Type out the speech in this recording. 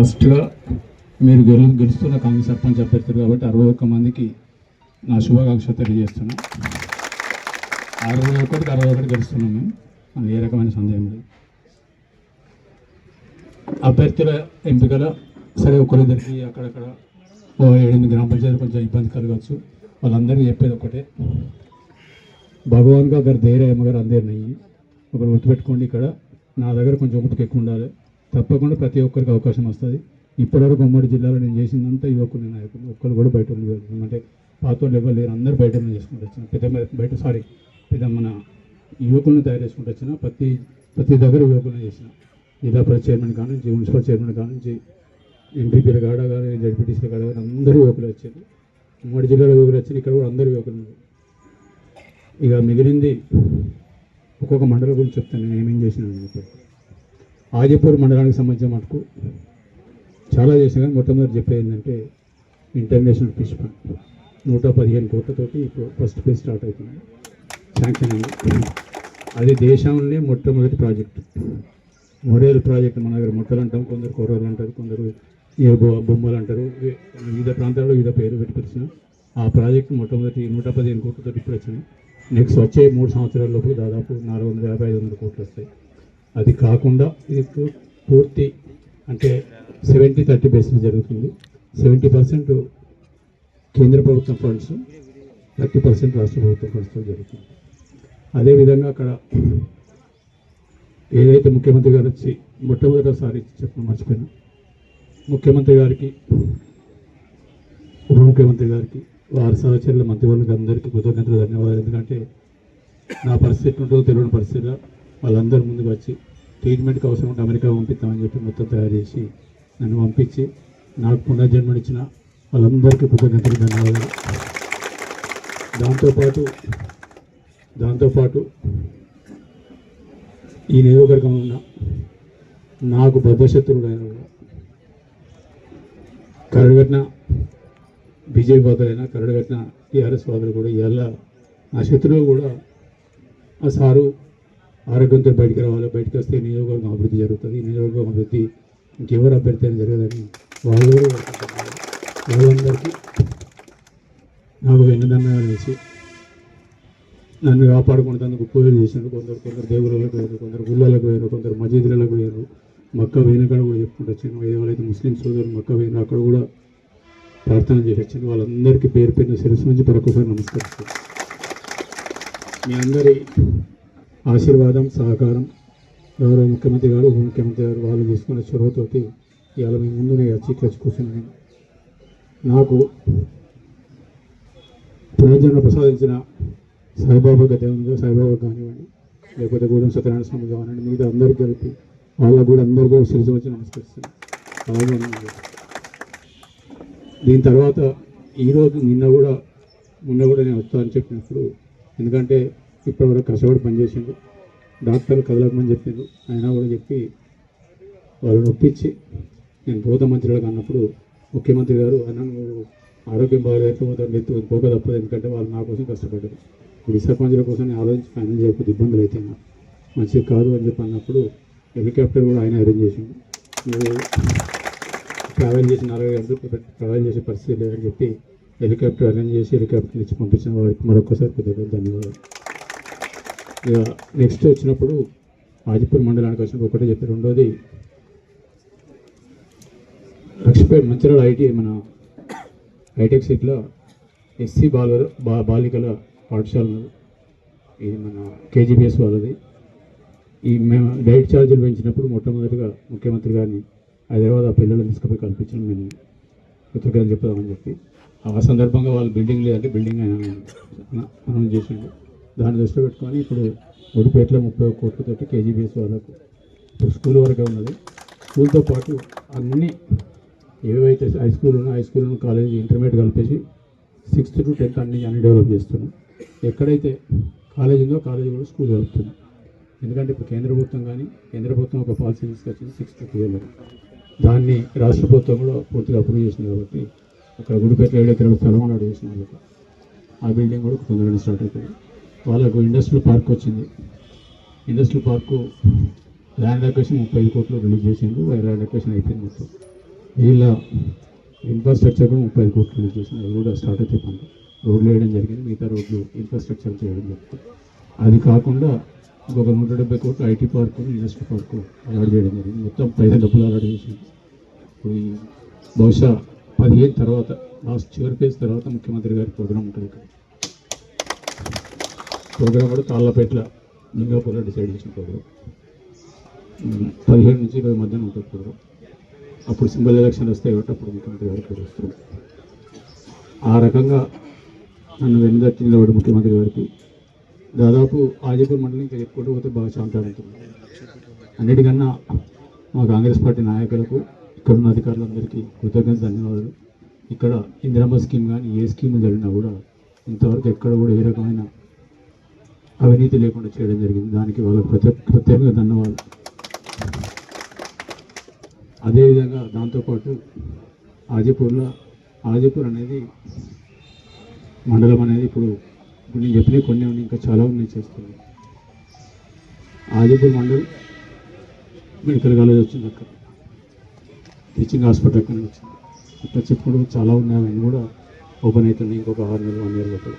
ఫస్ట్గా మీరు గెలు గెలుస్తున్న కాంగ్రెస్ సర్పంచ్ అభ్యర్థులు కాబట్టి అరవై ఒక్క మందికి నా శుభాకాంక్షలు తెలియజేస్తున్నాను అరవై ఒకటికి అరవై ఒకటి గెలుస్తున్నాం మేము. అది ఏ రకమైన సందేహం లేదు. అభ్యర్థుల ఎంపికల సరే ఒకరిద్దరికి అక్కడక్కడ ఓ ఏడెనిమిది గ్రామ పంచాయతీ కొంచెం ఇబ్బంది కలగవచ్చు. వాళ్ళందరికీ చెప్పేది ఒకటే. భగవాన్గా గారు ధైర్య అమ్మగారు అందరు ఒకరు గుర్తుపెట్టుకోండి ఇక్కడ. నా దగ్గర కొంచెం ఒకటికి ఎక్కువ ఉండాలి. తప్పకుండా ప్రతి ఒక్కరికి అవకాశం వస్తుంది. ఇప్పటివరకు ఉమ్మడి జిల్లాలో నేను చేసిందంతా యువకులు నాయకులు ఒక్కరు కూడా బయట అంటే పాత వాళ్ళు ఎవరు లేరు అందరూ బయట చేసుకుంటూ వచ్చిన పెద్ద బయట సారీ పెద్ద మన యువకులను తయారు చేసుకుంటూ వచ్చిన ప్రతి ప్రతి దగ్గర యువకులను చేసిన జిల్లా పరిషత్ చైర్మన్ కాడ నుంచి మున్సిపల్ చైర్మన్ కాడ నుంచి ఎంపీపీల కాడ కానీ జడ్పీటీసీల కాడ కానీ అందరూ యువకులు వచ్చారు. ఉమ్మడి జిల్లాలో యువకులు వచ్చారు ఇక్కడ కూడా అందరూ యువకులు ఇక మిగిలింది ఒక్కొక్క మండలం గురించి చెప్తాను నేను ఏమేం చేసినాను చెప్పి ఆదిపూర్ మండలానికి సంబంధించిన మటుకు చాలా చేసిన కానీ మొట్టమొదటి చెప్పేది ఏంటంటే ఇంటర్నేషనల్ ఫిష్ ఫండ్. నూట పదిహేను కోట్లతోటి ఇప్పుడు ఫస్ట్ ఫేజ్ స్టార్ట్ అవుతుంది శాంక్షన్ అయింది. అది దేశంలోనే మొట్టమొదటి ప్రాజెక్టు. మొరేల్ ప్రాజెక్ట్ మన దగ్గర మొట్టలు అంటాం కొందరు కొర్రలు అంటారు కొందరు బొమ్మలు అంటారు. వివిధ ప్రాంతాల్లో వివిధ పేరు పెట్టుకొచ్చిన ఆ ప్రాజెక్టు మొట్టమొదటి నూట పదిహేను కోట్లతో ఇప్పుడు వచ్చినాయి నెక్స్ట్ వచ్చే మూడు సంవత్సరాల లోపు దాదాపు నాలుగు వందల యాభై ఐదు వందల కోట్లు వస్తాయి. అది కాకుండా ఇది పూర్తి అంటే సెవెంటీ థర్టీ బేస్లో జరుగుతుంది. సెవెంటీ పర్సెంట్ కేంద్ర ప్రభుత్వం ఫండ్స్ థర్టీ పర్సెంట్ రాష్ట్ర ప్రభుత్వం ఫండ్స్తో జరుగుతుంది. అదేవిధంగా అక్కడ ఏదైతే ముఖ్యమంత్రి గారు వచ్చి మొట్టమొదటిసారి చెప్పడం మర్చిపోయినా ముఖ్యమంత్రి గారికి ఉప ముఖ్యమంత్రి గారికి వారి సహచరుల మంత్రివర్గ అందరికీ కృతజ్ఞతలు ధన్యవాదాలు. ఎందుకంటే నా పరిస్థితి ఉంటుందో తెలియని పరిస్థితిలో వాళ్ళందరూ ముందుకు వచ్చి ట్రీట్మెంట్కి అవసరం ఉంటే అమెరికా పంపిస్తామని చెప్పి మొత్తం తయారు చేసి నన్ను పంపించి నాకు పునర్జన్మనిచ్చిన వాళ్ళందరికీ కృతజ్ఞతలు ధన్యవాదాలు. దాంతోపాటు దాంతోపాటు ఈ నియోజకవర్గంలో ఉన్న నాకు బద్ధశత్రుడైన కరడుగట్టిన బీజేపీ వాదులైనా కరడుగట్టిన టీఆర్ఎస్ వాదులు కూడా ఇవాళ నా శత్రువులు కూడా ఆ సారు ఆరోగ్యంతో బయటికి రావాలి? బయటకు వస్తే నియోజకవర్గం అభివృద్ధి జరుగుతుంది. ఈ నియోజకవర్గం అభివృద్ధి ఇంకెవరు అభ్యర్థి అని జరగదని వాళ్ళు వాళ్ళందరికీ నాకు వెన్నుదన్నగా వేసి నన్ను కాపాడుకునేందుకు పూజలు చేసినారు కొందరు కొందరు దేవుళ్ళకు పోయారు కొందరు గుళ్ళలకు పోయారు కొందరు మసీదులకు పోయారు. మక్క పోయిన కాడ కూడా చెప్పుకుంటూ వచ్చాను. ఏదైతే ముస్లిం సోదరులు మక్క పోయిన అక్కడ కూడా ప్రార్థన చేసి వచ్చాను. వాళ్ళందరికీ పేరు పేరున శిరస్సు నుంచి మరొకసారి నమస్కరిస్తాను మీ అందరి ఆశీర్వాదం సహకారం. గౌరవ ముఖ్యమంత్రి గారు ఉప ముఖ్యమంత్రి గారు వాళ్ళు తీసుకున్న చొరవతోటి ఇవాళ మీ ముందు నేను వచ్చి కూర్చున్నాను నాకు ప్రయోజనం ప్రసాదించిన సాయిబాబా దేవునిగా సాయిబాబా కానివ్వండి లేకపోతే గూడెం సత్యనారాయణ స్వామి కానివ్వండి మిగతా అందరికీ కలిపి వాళ్ళకు కూడా అందరికీ కూడా శిరసు వచ్చి నమస్కరిస్తున్నాను అలాగే దీని తర్వాత ఈరోజు నిన్న కూడా మొన్న కూడా నేను వస్తానని చెప్పినప్పుడు ఎందుకంటే ఇప్పటివరకు కష్టపడి పనిచేసిండు. డాక్టర్లు కదలకమని చెప్పిండు అయినా కూడా చెప్పి వాళ్ళు ఒప్పించి నేను భూత మంత్రులకు అన్నప్పుడు ముఖ్యమంత్రి గారు అన్న నువ్వు ఆరోగ్యం బాగాలేకపోతే పోతాను పోక తప్పదు. ఎందుకంటే వాళ్ళు నా కోసం కష్టపడ్డారు. ఇప్పుడు సర్పంచుల కోసం నేను ఆలోచించి ఫైనల్ చేయకపోతే ఇబ్బందులు అయితే నాకు మంచిది కాదు అని చెప్పి అన్నప్పుడు హెలికాప్టర్ కూడా ఆయన అరేంజ్ చేసిండు. నువ్వు ట్రావెల్ చేసి నలభై గంటలు ట్రావెల్ చేసే పరిస్థితి లేదని చెప్పి హెలికాప్టర్ అరేంజ్ చేసి హెలికాప్టర్ ఇచ్చి పంపించిన వారికి మరొకసారి పెద్ద ధన్యవాదాలు. నెక్స్ట్ వచ్చినప్పుడు ఆదిపూర్ మండలానికి వచ్చినప్పుడు ఒకటే చెప్పి రెండోది లక్ష్మీపేట మంచిర్యాల ఐటీ మన హైటెక్ సిటీలో ఎస్సీ బాల బా బాలికల పాఠశాల ఇది మన కేజీబీఎస్ వాళ్ళది. ఈ మేము డైట్ ఛార్జీలు పెంచినప్పుడు మొట్టమొదటిగా ముఖ్యమంత్రి గారిని హైదరాబాద్ ఆ పిల్లలు తీసుకుపోయి కల్పించడం మేము కృతజ్ఞతలు చెప్తామని చెప్పి. ఆ సందర్భంగా వాళ్ళు బిల్డింగ్ లేదంటే బిల్డింగ్ అయినా అనౌన్స్ చేసిండు. దాన్ని దృష్టిలో పెట్టుకొని ఇప్పుడు ఉడిపేటలో ముప్పై ఒక్క కోట్లతోటి కేజీబీఎస్ వాళ్ళకు ఇప్పుడు స్కూల్ వరకే ఉన్నది. స్కూల్తో పాటు అన్ని ఏవైతే హై స్కూల్ ఉన్నా హై స్కూల్ కాలేజ్ ఇంటర్మీడియట్ కలిపేసి సిక్స్త్ టు టెన్త్ అన్ని అన్ని డెవలప్ చేస్తున్నాం. ఎక్కడైతే కాలేజ్ ఉందో కాలేజ్ కూడా స్కూల్ కలుపుతుంది ఎందుకంటే ఇప్పుడు కేంద్ర ప్రభుత్వం కానీ కేంద్ర ప్రభుత్వం ఒక పాలసీ తీసుకొచ్చింది సిక్స్త్ ట్వెల్వ్ దాన్ని రాష్ట్ర ప్రభుత్వం కూడా పూర్తిగా అప్రూవ్ చేసింది కాబట్టి అక్కడ గుడిపేట ఏడు ఎకరాల స్థలం అలా చేసిన ఆ బిల్డింగ్ కూడా తొందరగా స్టార్ట్ అవుతుంది వాళ్ళకు ఇండస్ట్రియల్ పార్క్ వచ్చింది. ఇండస్ట్రియల్ పార్కు ల్యాండ్ అక్వేషన్ ముప్పై ఐదు కోట్లు రిలీజ్ చేసిండు ల్యాండ్ అక్వేషన్ అయిపోయింది మొత్తం. వీళ్ళ ఇన్ఫ్రాస్ట్రక్చర్ కూడా ముప్పై ఐదు కోట్లు రిలీజ్ చేసింది. అది కూడా స్టార్ట్ అయితే పనులు. రోడ్లు వేయడం జరిగింది. మిగతా రోడ్లు ఇన్ఫ్రాస్ట్రక్చర్ చేయడం జరిగింది. అది కాకుండా ఇంకొక నూట డెబ్బై కోట్లు IT park industry park allot చేయడం జరిగింది. మొత్తం పదిహేను డబ్బులు అలాట్ చేసింది ఇప్పుడు బహుశా పదిహేను తర్వాత లాస్ట్ చివరి పేజ్ తర్వాత ముఖ్యమంత్రి గారి ప్రోగ్రామ్ ఉంటుంది ఇక్కడ. ప్రోగ్రామ్ కూడా తాళ్ళపేట్ల లింగాపూర్లో డిసైడ్ చేసిన ప్రోగ్రామ్ పదిహేడు నుంచి ఇరవై మధ్యాహ్నం ఉంటుంది ప్రోగ్రామ్ అప్పుడు సింబల్ ఎలక్షన్ వస్తాయి కాబట్టి అప్పుడు ముఖ్యమంత్రి గారు పేరు వస్తుంది. ఆ రకంగా నన్ను వెనుదట్టి నిలబడి ముఖ్యమంత్రి గారికి దాదాపు ఆజపూర్ మండలం ఇంకా చెప్పుకుంటూ పోతే బాగా శాంతంగా అన్నిటికన్నా మా కాంగ్రెస్ పార్టీ నాయకులకు ఇక్కడ ఉన్న అధికారులందరికీ కృతజ్ఞత ధన్యవాదాలు. ఇక్కడ ఇందిరమ్మ స్కీమ్ కానీ ఏ స్కీమ్ జరిగినా కూడా ఇంతవరకు ఎక్కడ కూడా ఏ రకమైన అవినీతి లేకుండా చేయడం జరిగింది. దానికి వాళ్ళకి ప్రత్యేక ప్రత్యేకంగా ధన్యవాదాలు. అదేవిధంగా దాంతోపాటు ఆదిపూర్లో ఆదిపూర్ అనేది మండలం అనేది ఇప్పుడు ఇప్పుడు నేను చెప్పిన కొన్ని ఉన్నాయి ఇంకా చాలా ఉన్నాయి చేస్తుంది ఆజిపూర్ మండలం మెడికల్ కాలేజ్ వచ్చింది అక్కడ. టీచింగ్ హాస్పిటల్ అక్కడ వచ్చింది. అట్లా చెప్పుడు చాలా ఉన్నాయి అవన్నీ కూడా ఓపెన్ అవుతున్నాయి ఇంకొక ఆరు నెలలు వన్ ఇయర్ లోపల.